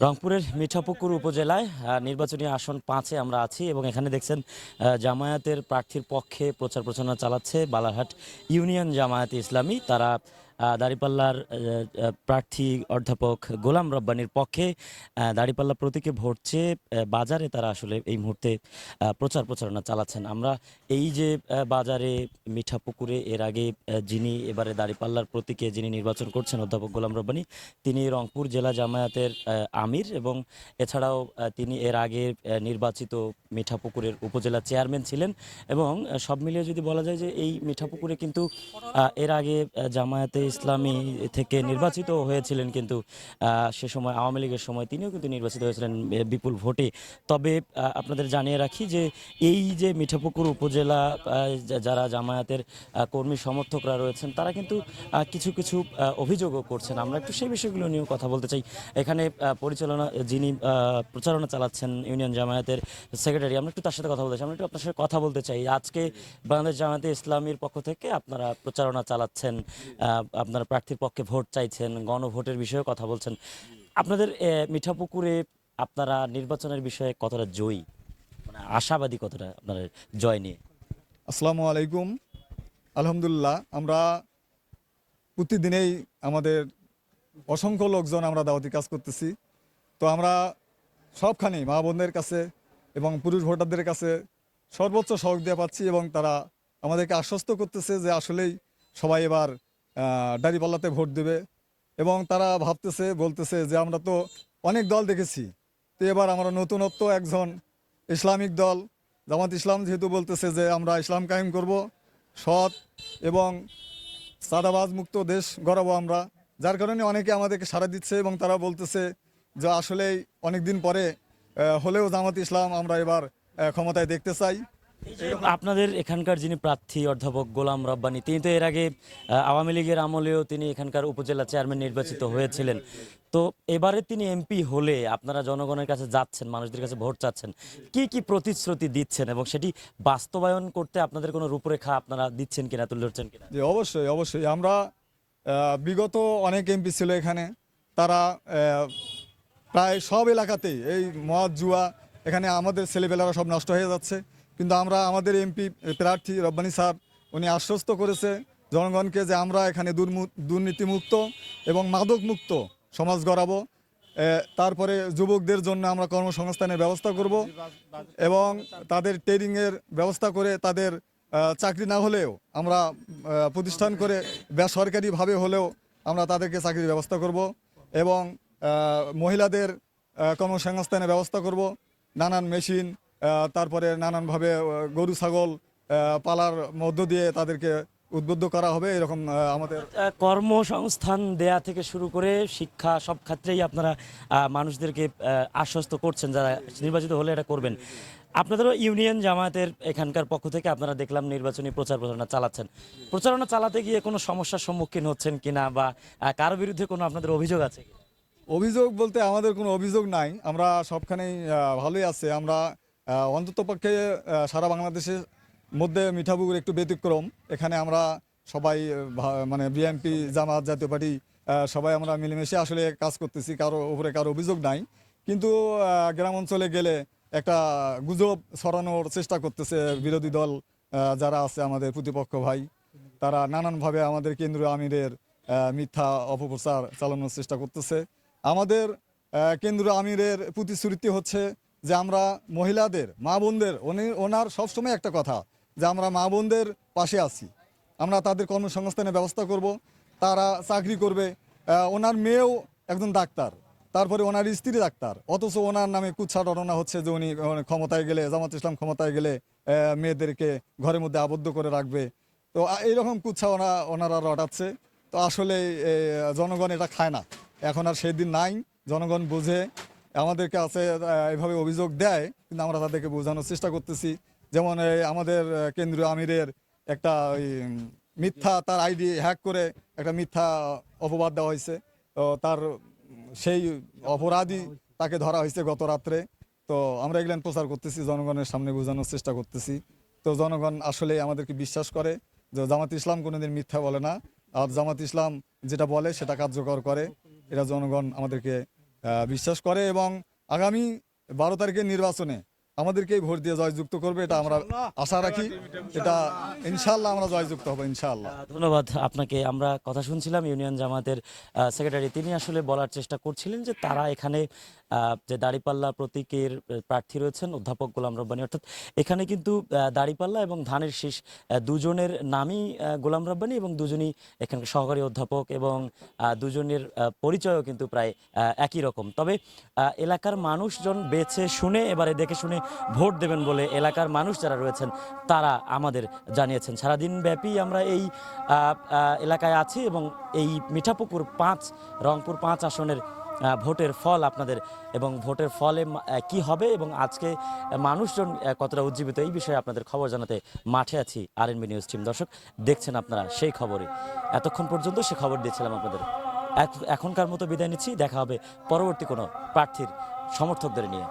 রংপুরের মিঠাপুকুর উপজেলায় নির্বাচনী আসন পাঁচে আমরা আছি এবং এখানে দেখছেন জামায়াতের প্রার্থীর পক্ষে প্রচার প্রচারণা চালাচ্ছে বালারহাট ইউনিয়ন জামায়াতে ইসলামী। তারা দাঁড়িপাল্লার প্রার্থী অধ্যাপক গোলাম রব্বানির পক্ষে দাঁড়িপাল্লা প্রতীকে ভোট চেয়ে বাজারে তারা আসলে এই মুহূর্তে প্রচার প্রচারণা চালাচ্ছেন। আমরা এই যে বাজারে মিঠাপুকুরে এর আগে যিনি এবারে দাঁড়িপাল্লার প্রতীকে যিনি নির্বাচন করছেন অধ্যাপক গোলাম রব্বানি, তিনি রংপুর জেলা জামায়াতের আমির এবং এছাড়াও তিনি এর আগে নির্বাচিত মিঠাপুকুরের উপজেলা চেয়ারম্যান ছিলেন এবং সব মিলিয়ে যদি বলা যায় যে এই মিঠাপুকুরে কিন্তু এর আগে জামায়াতে ইসলামী থেকে নির্বাচিত হয়েছিলেন কিন্তু সে সময় আওয়ামী লীগের সময় তিনিও কিন্তু নির্বাচিত হয়েছিলেন বিপুল ভোটে। তবে আপনাদের জানিয়ে রাখি যে এই যে মিঠাপুকুর উপজেলা যারা জামায়াতের কর্মী সমর্থকরা রয়েছেন, তারা কিন্তু কিছু কিছু অভিযোগও করছেন। আমরা একটু সেই বিষয়গুলো নিয়েও কথা বলতে চাই। এখানে পরিচালনা, যিনি প্রচারণা চালাচ্ছেন ইউনিয়ন জামায়াতের সেক্রেটারি, আমরা একটু তার সাথে কথা বলতে চাই। আমরা একটু আপনার সাথে কথা বলতে চাই। আজকে বাংলাদেশ জামায়াতে ইসলামীর পক্ষ থেকে আপনারা প্রচারণা চালাচ্ছেন আপনারা প্রার্থীর পক্ষে ভোট চাইছেন, গণভোটের বিষয়ে কথা বলছেন। আপনাদের মিঠাপুকুরে আপনারা নির্বাচনের বিষয়ে কতটা জয়ী? মানে আশাবাদী কতটা আপনার জয় নিয়ে? আসসালামু আলাইকুম। আলহামদুলিল্লাহ, আমরা প্রতিদিনেই আমাদের অসংখ্য লোকজন আমরা দাওয়াতি কাজ করতেছি। তো আমরা সবখানেই মা বোনদের কাছে এবং পুরুষ ভোটারদের কাছে সর্বোচ্চ সহযোগ দিয়ে পাচ্ছি এবং তারা আমাদেরকে আশ্বস্ত করতেছে যে আসলেই সবাই এবার দাঁড়িপাল্লাতে ভোট দেবে। এবং তারা ভাবতেছে, বলতেছে যে আমরা তো অনেক দল দেখেছি। তো এবার আমরা নতুনত্ব একজন ইসলামিক দল। জামাত ইসলাম যেহেতু বলতেছে যে আমরা ইসলাম কায়েম করব, সৎ এবং সাদাবাজ মুক্ত দেশ গড়াবো আমরা। যার কারণে অনেকে আমাদেরকে সাড়া দিচ্ছে এবং তারা বলতেছে যে আসলেই অনেক দিন পরে হলেও জামাত ইসলাম আমরা এবার ক্ষমতায় দেখতে চাই। আপনাদের এখানকার যিনি প্রার্থী, অধ্যাপক গোলাম রব্বানি, তিনি তো এর আগে আওয়ামী লীগের আমলেও তিনি এখানকার উপজেলা চেয়ারম্যান নির্বাচিত হয়েছিলেন। তো এবারে তিনি এমপি হলে আপনারা জনগণের কাছে যাচ্ছেন, মানুষদের কাছে ভোট চাচ্ছেন, কি কি প্রতিশ্রুতি দিচ্ছেন এবং সেটি বাস্তবায়ন করতে আপনাদের কোনো রূপরেখা আপনারা দিচ্ছেন কিনা, তুলে ধরছেন কিনা? অবশ্যই অবশ্যই। আমরা বিগত অনেক এমপি ছিল এখানে। তারা প্রায় সব এলাকাতেই এই মদ, জুয়া, এখানে আমাদের ছেলেবেলারা সব নষ্ট হয়ে যাচ্ছে। কিন্তু আমরা আমাদের এমপি প্রার্থী রব্বানি স্যার উনি আশ্বস্ত করেছে জনগণকে যে আমরা এখানে দুর্নীতিমুক্ত এবং মাদক মুক্ত সমাজ গড়াবো। তারপরে যুবকদের জন্য আমরা কর্মসংস্থানের ব্যবস্থা করব এবং তাদের ট্রেনিংয়ের ব্যবস্থা করে তাদের চাকরি না হলেও আমরা প্রতিষ্ঠান করে বেসরকারিভাবে হলেও আমরা তাদেরকে চাকরির ব্যবস্থা করব এবং মহিলাদের কর্মসংস্থানের ব্যবস্থা করব। নানান মেশিন তারপরে নানানভাবে গরু ছাগল পালার মধ্য দিয়ে তাদেরকে উদ্বুদ্ধ করা হবে এরকম আমাদের কর্মসংস্থান দেয়া থেকে শুরু করে শিক্ষা সব ক্ষেত্রেই আপনারা মানুষদেরকে আশ্বস্ত করছেন যারা নির্বাচিত হলে এটা করবেন। আপনাদেরও ইউনিয়ন জামায়াতের এখানকার পক্ষ থেকে আপনারা দেখলাম নির্বাচনী প্রচার প্রচারণা চালাচ্ছেন। প্রচারণা চালাতে গিয়ে কোনো সমস্যার সম্মুখীন হচ্ছেন কিনা বা কারও বিরুদ্ধে কোনো আপনাদের অভিযোগ আছে? অভিযোগ বলতে আমাদের কোনো অভিযোগ নাই। আমরা সবখানেই ভালোই আছে। আমরা অন্তত পক্ষে সারা বাংলাদেশের মধ্যে মিঠাপুকুর একটু ব্যতিক্রম। এখানে আমরা সবাই মানে বিএনপি জামাত, জাতীয় পার্টি সবাই আমরা মিলেমিশে আসলে কাজ করতেছি, কারও উপরে কারও অভিযোগ নাই। কিন্তু গ্রাম অঞ্চলে গেলে একটা গুজব ছড়ানোর চেষ্টা করতেছে বিরোধী দল যারা আছে আমাদের প্রতিপক্ষ ভাই। তারা নানানভাবে আমাদের কেন্দ্রীয় আমিরের মিথ্যা অপপ্রচার চালানোর চেষ্টা করতেছে। আমাদের কেন্দ্রীয় আমিরের প্রতিশ্রুতি হচ্ছে যে আমরা মহিলাদের, মা বোনদের, উনি, ওনার সবসময় একটা কথা, যে আমরা মা বোনদের পাশে আছি। আমরা তাদের কর্মসংস্থানের ব্যবস্থা করব, তারা চাকরি করবে। ওনার মেয়েও একজন ডাক্তার, তারপরে ওনার স্ত্রী ডাক্তার, অথচ ওনার নামে কুচ্ছা রটনা হচ্ছে যে উনি ক্ষমতায় গেলে, জামাত ইসলাম ক্ষমতায় গেলে মেয়েদেরকে ঘরের মধ্যে আবদ্ধ করে রাখবে। তো এইরকম কুচ্ছা ওনা, ওনারা রটাচ্ছে। তো আসলে জনগণ এটা খায় না। এখন আর সেই দিন নাই, জনগণ বুঝে আমাদের কাছে এভাবে অভিযোগ দেয় কিন্তু আমরা তাদেরকে বোঝানোর চেষ্টা করতেছি। যেমন আমাদের কেন্দ্রীয় আমিরের একটা ওই, মিথ্যা তার আইডি হ্যাক করে একটা মিথ্যা অপবাদ দেওয়া হয়েছে। তো তার সেই অপরাধী তাকে ধরা হয়েছে গত রাত্রে। তো আমরা এগুলো প্রচার করতেছি জনগণের সামনে বোঝানোর চেষ্টা করতেছি। তো জনগণ আসলে আমাদেরকে বিশ্বাস করে যে জামাত ইসলাম কোনোদিন মিথ্যা বলে না। আর জামাত ইসলাম যেটা বলে সেটা কার্যকর করে। এটা জনগণ আমাদেরকে বিশ্বাস করে এবং আগামী বারো তারিখের নির্বাচনে আমাদেরকেই ভোট দিয়ে জয়যুক্ত করবে এটা আমরা আশা রাখি। এটা ইনশাল্লাহ আমরা জয়যুক্ত হব ইনশাল্লাহ। ধন্যবাদ আপনাকে। আমরা কথা শুনছিলাম ইউনিয়ন জামাতের সেক্রেটারি। তিনি আসলে বলার চেষ্টা করছিলেন যে তারা এখানে আহ, যে দাড়িপাল্লা প্রতীকের প্রার্থী রয়েছেন অধ্যাপক গোলাম রব্বানি। অর্থাৎ এখানে কিন্তু আহ, দাড়িপাল্লা এবং ধানের শীষ দুজনের নামই গোলাম রব্বানি এবং দুজনই এখানকার সহকারী অধ্যাপক এবং দুজনের পরিচয়ও কিন্তু প্রায় আহ, একই রকম। তবে আহ, এলাকার মানুষজন বেছে শুনে এবারে দেখে শুনে ভোট দেবেন বলে এলাকার মানুষ যারা রয়েছেন, তারা আমাদের জানিয়েছেন। সারাদিন ব্যাপী আমরা এই এলাকায় আছি এবং এই মিঠাপুকুর পাঁচ, রংপুর পাঁচ আসনের ভোটের ফল আপনাদের এবং ভোটের ফলে কি হবে এবং আজকে মানুষজন কতটা উজ্জীবিত এই বিষয়ে আপনাদের খবর জানাতে মাঠে আছি আর এনবি নিউজ টিম দর্শক, দেখছেন আপনারা সেই খবরে। এতক্ষণ পর্যন্ত সে খবর দিয়েছিলাম আপনাদের। এখনকার মতো বিদায় নিচ্ছি। দেখা হবে পরবর্তী কোনো প্রার্থীর সমর্থকদের নিয়ে।